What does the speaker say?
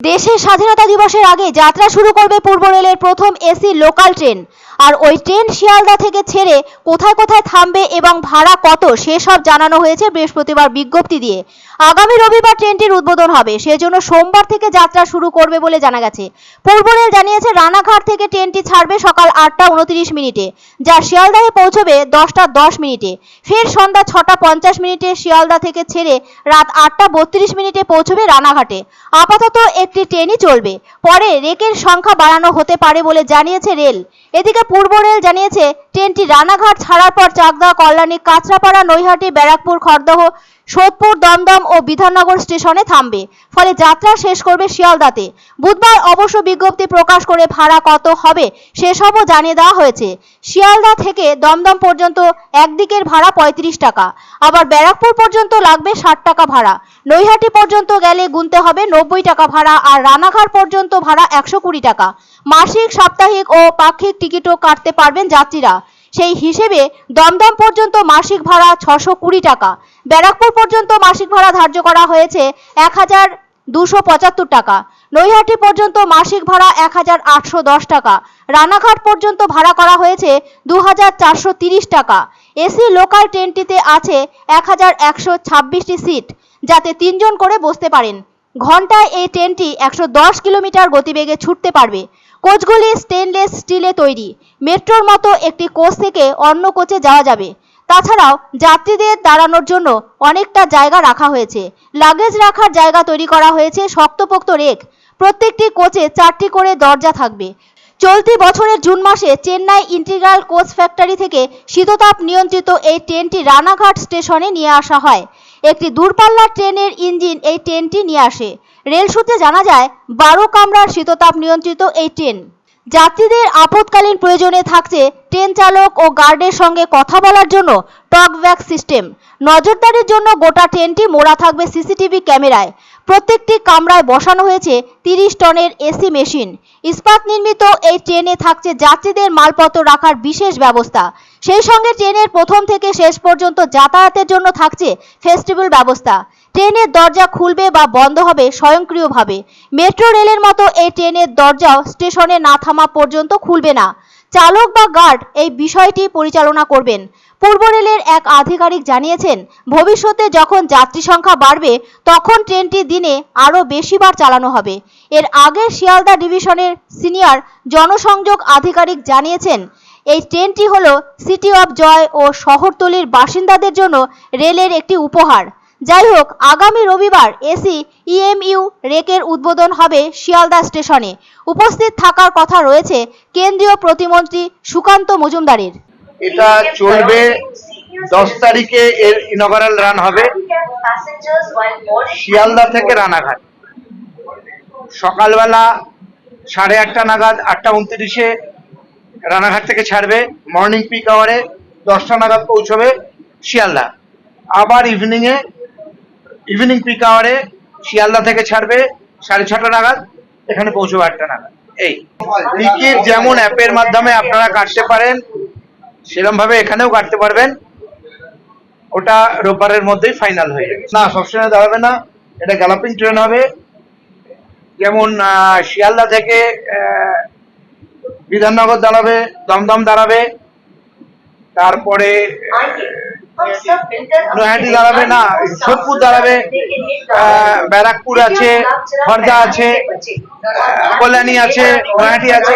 দেশের স্বাধীনতা দিবসের আগে যাত্রা শুরু করবে পূর্ব রেলের প্রথম এসি লোকাল ট্রেন। আর ওই ট্রেন শিয়ালদা থেকে ছেড়ে কোথায় কোথায় থামবে এবং ভাড়া কত, সেসব জানানো হয়েছে বৃহস্পতিবার বিজ্ঞপ্তি দিয়ে। আগামী রবিবার ট্রেনটির উদ্বোধন হবে, সেজন্য সোমবার থেকে যাত্রা শুরু করবে বলে জানা গেছে। পূর্ব রেল জানিয়েছে, রানাঘাট থেকে ট্রেনটি ছাড়বে সকাল আটটা উনত্রিশ মিনিটে, যা শিয়ালদাহে পৌঁছবে দশটা দশ মিনিটে। ফের সন্ধ্যা ছটা পঞ্চাশ মিনিটে শিয়ালদা থেকে ছেড়ে রাত আটটা বত্রিশ মিনিটে পৌঁছবে রানাঘাটে। আপাতত একটি ট্রেনই চলবে। পরে রেকের সংখ্যা বাড়ানো হতে পারে বলে জানিয়েছে রেল। এদিকে পূর্ব রেল জানিয়েছে, ট্রেনটি রানাঘাট ছাড়ার পর চাকদা কল্যাণী, কাঁচরাপাড়া, নৈহাটি, ব্যারাকপুর, খড়দহ, সোদপুর, দমদম ও বিধাননগর স্টেশনে থামবে। ফলে যাত্রা শেষ করবে শিয়ালদাতে। বুধবার অবশ্য বিজ্ঞপ্তি প্রকাশ করে ভাড়া কত হবে সেসবও জানিয়ে দেওয়া হয়েছে। শিয়ালদা থেকে দমদম পর্যন্ত একদিকের ভাড়া পঁয়ত্রিশ টাকা, আবার ব্যারাকপুর পর্যন্ত লাগবে ষাট টাকা ভাড়া। নৈহাটি পর্যন্ত গেলে গুনতে হবে নব্বই টাকা ভাড়া আর রানাঘাট পর্যন্ত ভাড়া একশো কুড়ি টাকা। মাসিক, সাপ্তাহিক ও পাক্ষিক টিকিটও কাটতে পারবেন যাত্রীরা। সেই হিসেবে দমদম পর্যন্ত মাসিক ভাড়া ছশো কুড়ি টাকা। ব্যারাকপুর পর্যন্ত মাসিক ভাড়া ধার্য করা হয়েছে এক হাজার দুশো পঁচাত্তর টাকা। নৈহাটি পর্যন্ত মাসিক ভাড়া এক হাজার আটশো দশ টাকা। রানাঘাট পর্যন্ত ভাড়া করা হয়েছে দু হাজার চারশো তিরিশ টাকা। এসি লোকাল ট্রেনটিতে আছে এক হাজার একশো ছাব্বিশটি সিট, যাতে তিনজন করে বসতে পারেন। ঘন্টায় এই ট্রেনটি একশো দশ কিলোমিটার গতিবেগে ছুটতে পারবে। কোচগুলি স্টেনলেস স্টিলে তৈরি। মেট্রোর মতো একটি কোচ থেকে অন্য কোচে যাওয়া যাবে। তাছাড়াও যাত্রীদের দাঁড়ানোর জন্য অনেকটা জায়গা রাখা হয়েছে। লাগেজ রাখার জায়গা তৈরি করা হয়েছে শক্তপোক্ত রেক। প্রত্যেকটি কোচে চারটি করে দরজা থাকবে। চলতি বছরের জুন মাসে চেন্নাই ইন্টিগ্রাল কোচ ফ্যাক্টরি থেকে শীততাপ নিয়ন্ত্রিত এই ট্রেনটি রানাঘাট স্টেশনে নিয়ে আসা হয়। একটি দূরপাল্লার ট্রেনের ইঞ্জিন এই ট্রেনটি নিয়ে আসে। রেল সূত্রে জানা যায়, বারো কামরার শীততাপ নিয়ন্ত্রিত এই ট্রেন। যাত্রীদের আপদকালীন প্রয়োজনে থাকছে ট্রেন চালক ও গার্ডের সঙ্গে কথা বলার জন্য টকব্যাক সিস্টেম। নজরদারির জন্য গোটা ট্রেনটি মোড়া থাকবে সিসিটিভি ক্যামেরায়। প্রত্যেকটি কামরায় বসানো হয়েছে তিরিশ টনের এসি মেশিন। ইস্পাত নির্মিত এই ট্রেনে থাকছে যাত্রীদের মালপত্র রাখার বিশেষ ব্যবস্থা। সেই সঙ্গে ট্রেনের প্রথম থেকে শেষ পর্যন্ত যাতায়াতের জন্য থাকছে ফেস্টিভ্যাল ব্যবস্থা। ট্রেনের দরজা খুলবে বা বন্ধ হবে স্বয়ংক্রিয়ভাবে। মেট্রো রেলের মতো এই ট্রেনের দরজাও স্টেশনে না থামা পর্যন্ত খুলবে না। চালক বা গার্ড এই বিষয়টি পরিচালনা করবেন। পূর্ব রেলের এক আধিকারিক জানিয়েছেন, ভবিষ্যতে যখন যাত্রী সংখ্যা বাড়বে, তখন ট্রেনটি দিনে আরও বেশিবার চালানো হবে। এর আগে শিয়ালদা ডিভিশনের সিনিয়র জনসংযোগ আধিকারিক জানিয়েছেন, এই ট্রেনটি হল সিটি অফ জয় ও শহরতলির বাসিন্দাদের জন্য রেলের একটি উপহার। যাই হোক আগামী রবিবার এসি ইএমইউ রেকের উদ্বোধন হবে শিয়ালদা স্টেশনে। উপস্থিত থাকার কথা রয়েছে কেন্দ্রীয় প্রতিমন্ত্রী সুকান্ত মজুমদারের। এটা চলবে দশ তারিখে এর ইনগারাল রান হবে। শিয়ালদা থেকে রানাঘাট। সকালবেলা সাড়ে আটটা নাগাদ, আটটা উনত্রিশে রানাঘাট থেকে ছাড়বে। মর্নিং পিক আওয়ারে দশটা নাগাদ পৌঁছবে শিয়ালদা। আবার ইভিনিংয়ে ইভিনিং পিক আওয়ারে শিয়ালদা থেকে ছাড়বে সাড়ে ছটা নাগাদ, এখানে পৌঁছবে আটটা নাগাদ। এই টিকিট যেমন অ্যাপের মাধ্যমে আপনারা কাটতে পারেন সেরকম ভাবে এখানেও কাটতে পারবেন। ওটা রোববারের মধ্যেই ফাইনাল হয়ে যাবে। না, সবসময় দাঁড়াবে না। এটা গ্যালাপিং ট্রেন হবে। যেমন শিয়ালদা থেকে বিধাননগর দাঁড়াবে, দমদম দাঁড়াবে। তারপরে নৈহাটি দাঁড়াবে না সোদপুর দাঁড়াবে ব্যারাকপুর আছে খর্দা আছে কল্যাণী আছে নৈহাটি আছে।